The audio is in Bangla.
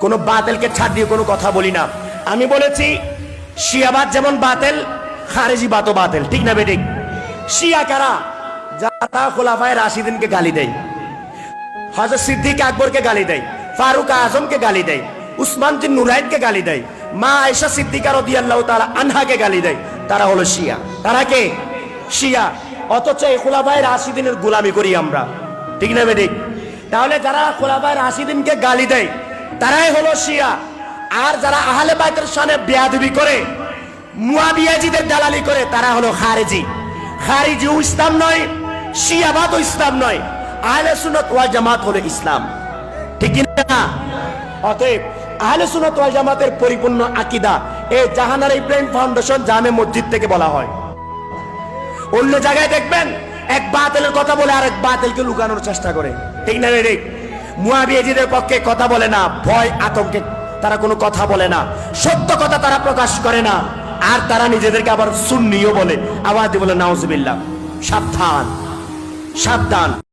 কোনো বাতেলকে ছাড় দিয়ে কোনো কথা বলি না। আমি বলেছি, শিয়াবাদ যেমন বাতেল, খারেজি বাতো বাতেল, ঠিক না বেঠিক? শিয়া কারা? যারা খোলাফায় রাশিদিনকে গালি দেয়। হজরত সিদ্দিক আকবরকে গালি দেয়, ফারুক আজমকে গালি দেয়, উসমান বিন নুরাইনকে গালি দেয়, মা আয়েশা সিদ্দিকা রাদিয়াল্লাহু তাআলা আনহাকে গালি দেয়, তারা হলো শিয়া। তারা কে? শিয়া। অথচ এই খোলাফায় রাশিদিনের গোলামি করি আমরা। ঠিক না বেদিক তাহলে যারা খোলাফায় রাশিদিনকে গালি দেয় তারাই হলো শিয়া। আর যারা আহলে বাইতের সামনে বেয়াদবি করে, মুয়াবিয়াজিদের দালালি করে, তারা হলো খারেজি। খারিজিও ইসলাম নয় শিয়াবাদও ইসলাম নয়। আহলে সুন্নাত ওয়াল জামাত হলো ইসলাম। ঠিক না? অতএব আহলে সুন্নাত ওয়াল জামাতের পরিপূর্ণ আকীদা এই জাহানারা ইব্রাহিম ফাউন্ডেশন জামে মসজিদ থেকে বলা হয়। অন্য জায়গায় দেখবেন, এক বাতিলের কথা বলে আর আরেক বাতিলকে লুকানোর চেষ্টা করে। ঠিক না রে? মুয়াবিয়াজিদের পক্ষে কথা বলে না, ভয় আতঙ্কে তারা কোনো কথা বলে না, সত্য কথা তারা প্রকাশ করে না, আর তারা নিজেদেরকে আবার সুন্নিও বলে আবার বলে, নাউজুবিল্লাহ। সাবধান সাবধান।